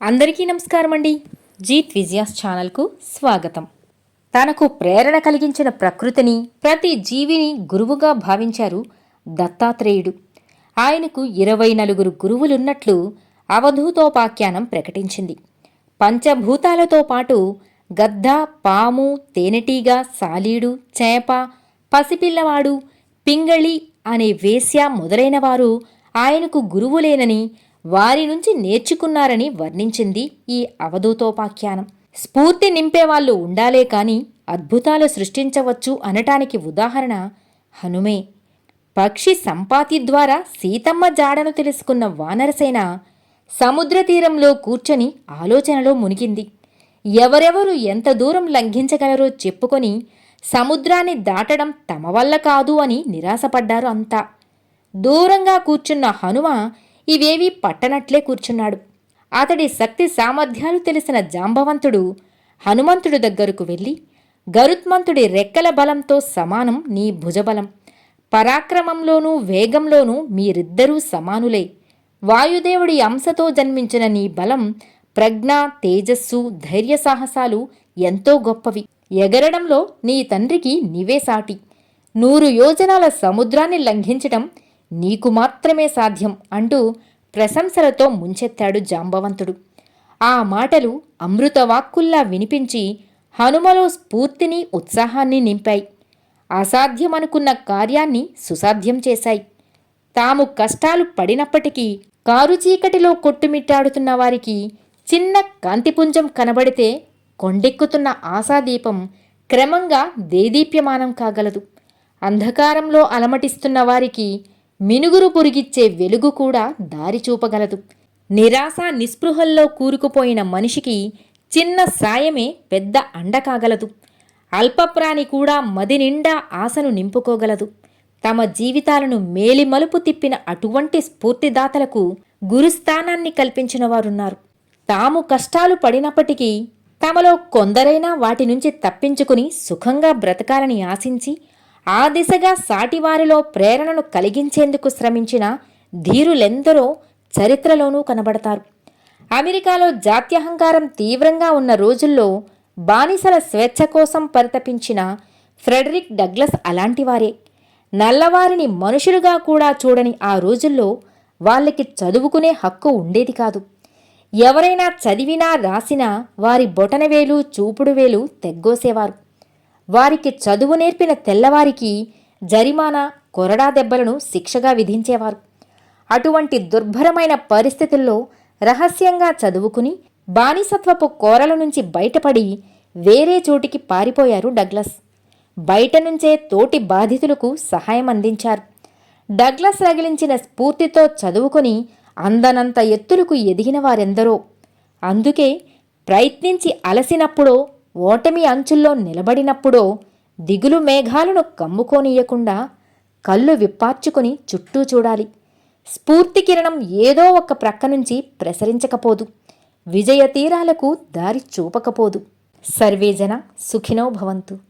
అందరికీ నమస్కారం అండి జీత్ విజయాస్ ఛానల్కు స్వాగతం. తనకు ప్రేరణ కలిగించిన ప్రకృతిని ప్రతి జీవిని గురువుగా భావించారు దత్తాత్రేయుడు. ఆయనకు ఇరవై నలుగురు గురువులున్నట్లు అవధూతోపాఖ్యానం ప్రకటించింది. పంచభూతాలతో పాటు గద్ద పాము తేనెటీగ సాలీడు చేప పసిపిల్లవాడు పింగళి అనే వేశ్య మొదలైన వారు ఆయనకు గురువులేనని వారి నుంచి నేర్చుకున్నారని వర్ణించింది ఈ అవధూతోపాఖ్యానం. స్ఫూర్తి నింపేవాళ్ళు ఉండాలే కాని అద్భుతాలు సృష్టించవచ్చు అనటానికి ఉదాహరణ హనుమే. పక్షి సంపాతి ద్వారా సీతమ్మ జాడను తెలుసుకున్న వానరసేన సముద్ర తీరంలో కూర్చొని ఆలోచనలో మునిగింది. ఎవరెవరు ఎంత దూరం లంఘించగలరో చెప్పుకొని సముద్రాన్ని దాటడం తమ వల్ల కాదు అని నిరాశపడ్డారు అంతా. దూరంగా కూర్చున్న హనుమ ఇవేవీ పట్టనట్లే కూర్చున్నాడు. అతడి శక్తి సామర్థ్యాలు తెలిసిన జాంబవంతుడు హనుమంతుడి దగ్గరకు వెళ్ళి గరుత్మంతుడి రెక్కల బలంతో సమానం నీ భుజబలం. పరాక్రమంలోనూ వేగంలోనూ మీరిద్దరూ సమానులే. వాయుదేవుడి అంశతో జన్మించిన నీ బలం ప్రజ్ఞ తేజస్సు ధైర్య సాహసాలు ఎంతో గొప్పవి. ఎగరడంలో నీ తండ్రికి నీవే సాటి. నూరు యోజనాల సముద్రాన్ని లంఘించటం నీకు మాత్రమే సాధ్యం అంటూ ప్రశంసలతో ముంచెత్తాడు జాంబవంతుడు. ఆ మాటలు అమృతవాక్కుల్లా వినిపించి హనుమలో స్ఫూర్తిని ఉత్సాహాన్ని నింపాయి. అసాధ్యమనుకున్న కార్యాన్ని సుసాధ్యం చేశాయి. తాము కష్టాలు పడినప్పటికీ కారు చీకటిలో కొట్టుమిట్టాడుతున్న వారికి చిన్న కాంతిపుంజం కనబడితే కొండెక్కుతున్న ఆశాదీపం క్రమంగా దేదీప్యమానం కాగలదు. అంధకారంలో అలమటిస్తున్న వారికి మినుగురు పురిగిచ్చే వెలుగు కూడా దారి చూపగలదు. నిరాశ నిస్పృహల్లో కూరుకుపోయిన మనిషికి చిన్న సాయమే పెద్ద అండ కాగలదు. అల్పప్రాణి కూడా మది నిండా ఆశను నింపుకోగలదు. తమ జీవితాలను మేలిమలుపు తిప్పిన అటువంటి స్ఫూర్తిదాతలకు గురుస్థానాన్ని కల్పించిన వారున్నారు. తాము కష్టాలు పడినప్పటికీ తమలో కొందరైనా వాటి నుంచి తప్పించుకుని సుఖంగా బ్రతకాలని ఆశించి ఆ దిశగా సాటివారిలో ప్రేరణను కలిగించేందుకు శ్రమించిన ధీరులెందరో చరిత్రలోనూ కనబడతారు. అమెరికాలో జాత్యహంకారం తీవ్రంగా ఉన్న రోజుల్లో బానిసల స్వేచ్ఛ కోసం పరితపించిన ఫ్రెడరిక్ డగ్లస్ అలాంటివారే నల్లవారిని మనుషులుగా కూడా చూడని ఆ రోజుల్లో వాళ్ళకి చదువుకునే హక్కు ఉండేది కాదు. ఎవరైనా చదివినా రాసినా వారి బొటనవేలు చూపుడు వేలు తెగ్గోసేవారు. వారికి చదువు నేర్పిన తెల్లవారికి జరిమానా కొరడా దెబ్బలను శిక్షగా విధించేవారు. అటువంటి దుర్భరమైన పరిస్థితుల్లో రహస్యంగా చదువుకుని బానిసత్వపు కోరల నుంచి బయటపడి వేరే చోటికి పారిపోయారు డగ్లస్. బయట నుంచే తోటి బాధితులకు సహాయం అందించారు. డగ్లస్ రగిలించిన స్ఫూర్తితో చదువుకుని అందనంత ఎత్తులకు ఎదిగిన వారెందరో. అందుకే ప్రయత్నించి అలసినప్పుడో ఓటమి అంచుల్లో నిలబడినప్పుడో దిగులు మేఘాలను కమ్ముకోనీయకుండా కళ్ళు విప్పార్చుకుని చుట్టూ చూడాలి. స్ఫూర్తి కిరణం ఏదో ఒక ప్రక్క నుంచి ప్రసరించకపోదు. విజయ తీరాలకు దారి చూపకపోదు. సర్వేజన సుఖినో భవంతు.